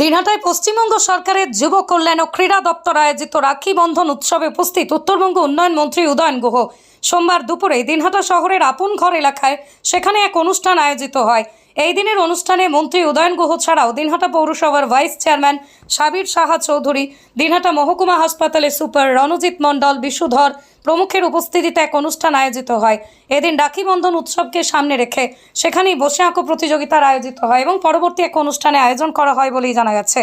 দিনহাটায় পশ্চিমবঙ্গ সরকারের যুব কল্যাণ ও ক্রীড়া দপ্তর আয়োজিত রাখি বন্ধন উৎসবে উপস্থিত উত্তরবঙ্গ উন্নয়ন মন্ত্রী উদয়ন গুহ। সোমবার দুপুরে দিনহাটা শহরের আপন ঘর এলাকায় সেখানে এক অনুষ্ঠান আয়োজিত হয়। এই দিনের অনুষ্ঠানে মন্ত্রী উদয়ন গুহ ছাড়াও দিনহাটা পৌরসভার ভাইস চেয়ারম্যান সাবির সাহা চৌধুরী, দিনহাটা মহকুমা হাসপাতালে সুপার রণজিৎ মণ্ডল, বিশুধর প্রমুখের উপস্থিতিতে এক অনুষ্ঠান আয়োজিত হয়। এদিন রাখি বন্ধন উৎসবকে সামনে রেখে সেখানেই বসে আঁকো প্রতিযোগিতার আয়োজিত হয় এবং পরবর্তী এক অনুষ্ঠানে আয়োজন করা হয় বলেই জানা গেছে।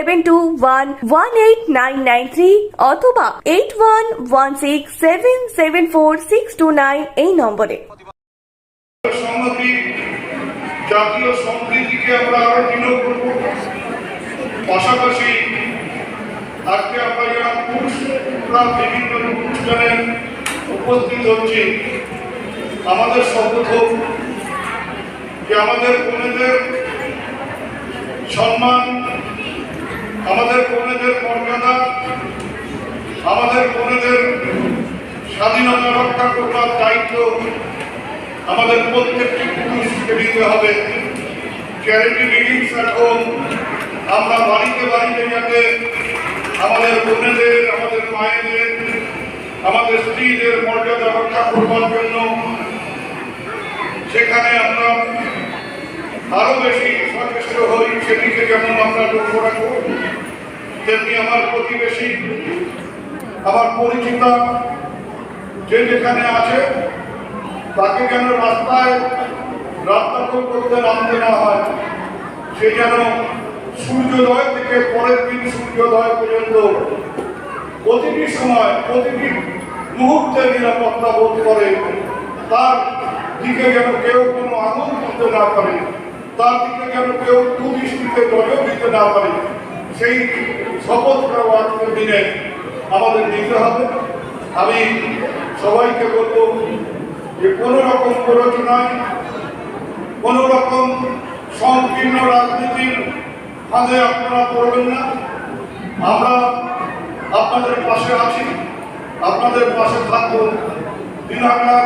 seven two one one eight nine nine three অথবা eight one one six seven seven four six two nine এই নম্বরে। জাতীয় সম্প্রীতিকে আমরা আরও দৃঢ় করব। পাশাপাশি আজকে আমরা যারা পুরুষরা বিভিন্ন অনুষ্ঠানে উপস্থিত হচ্ছি, আমাদের শপথ হোক যে আমাদের বোনেদের সম্মান আমাদের বোনেদের মর্যাদা, আমাদের বোনেদের স্বাধীনতা রক্ষা করবার দায়িত্ব আমাদের প্রত্যেকটি পুরুষকে নিতে হবে। চ্যারিটি অ্যাট হোম আমরা বাড়িতে বাড়িতে যাতে আমাদের বোনেদের, আমাদের মায়েদের, আমাদের স্ত্রীদের মর্যাদা রক্ষা করবার জন্য সেখানে আমরা আরও বেশি সচেষ্ট হই সেদিকে যেমন আমরা লক্ষ্য রাখব, তেমনি আমার প্রতিবেশী, আমার পরিচিতা যে যেখানে আছে, তাকে যেন রাস্তায় রাস্তা করতে নামতে না হয়, সে যেন সূর্যোদয় থেকে পরের দিন সূর্যোদয় পর্যন্ত প্রতিটি সময়, প্রতিটি মুহূর্তে নিরাপত্তা বোধ করে, তার দিকে যেন কেউ কোনো আগুন করতে না পারে। তার দিকে যেন কেউ কুদৃষ্টিতে নজর দিতে না পারে, সেই শপথটাও আজকের দিনে আমাদের নিতে হবে। আমি সবাইকে বলব যে কোনো রকম প্ররোচনায়, কোনো রকম সংকীর্ণ রাজনীতির ফাঁদে আপনারা পড়বেন না। আমরা আপনাদের পাশে আছি, আপনাদের পাশে থাকব। দিনাকার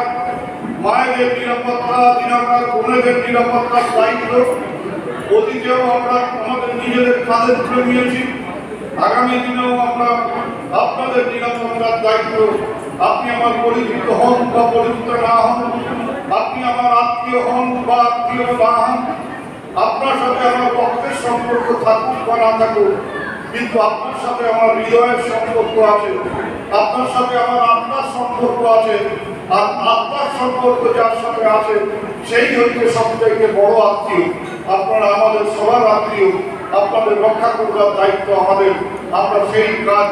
মায়েদের নিরাপত্তা দিন আমরা বোনেদের নিরাপত্তার দায়িত্ব অতীতেও আমরা আমাদের নিজেদের কাঁধে তুলে নিয়েছি। আগামী দিনেও আমরা আপনাদের নিরাপত্তার দায়িত্ব আপনি আমার পরিচিত হন বা পরিচিত না হন, আপনি আমার আত্মীয় হন বা আত্মীয় না হন, আপনার সাথে আমার রক্তের সম্পর্ক থাকুক বা না থাকুক, কিন্তু আপনার সাথে আমার হৃদয়ের সম্পর্ক আছে। আপনার সাথে আমার আত্মার সম্পর্ক আছে। আর আত্মার সম্পর্ক যার সাথে আছে, সেই হচ্ছে সব থেকে বড় আত্মীয়। আপনারা আমাদের সবার আত্মীয়। আপনাদের রক্ষা করবার দায়িত্ব আমাদের। আমরা সেই কাজ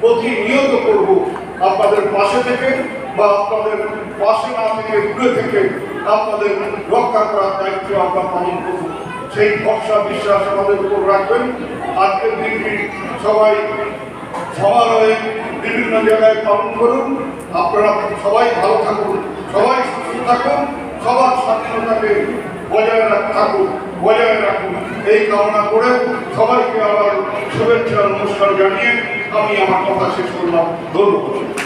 প্রতিনিয়ত করব। আপনাদের পাশে থেকে বা আপনাদের পাশে না থেকে দূরে থেকে আপনাদের রক্ষা করার দায়িত্ব আমরা পালন করব। সেই ভরসা, বিশ্বাস আমাদের উপর রাখবেন। আজকের দিনটি সবাই সমারোহে বিভিন্ন জায়গায় পালন করুন। আপনারা সবাই ভালো থাকুন, সবাই সুস্থ থাকুন, সবার স্বাধীনতাকে বজায় রাখ থাকুন বজায় রাখুন। এই কামনা করে সবাইকে আবার শুভেচ্ছা নমস্কার জানিয়ে আমি আমার কথা শেষ করলাম। ধন্যবাদ।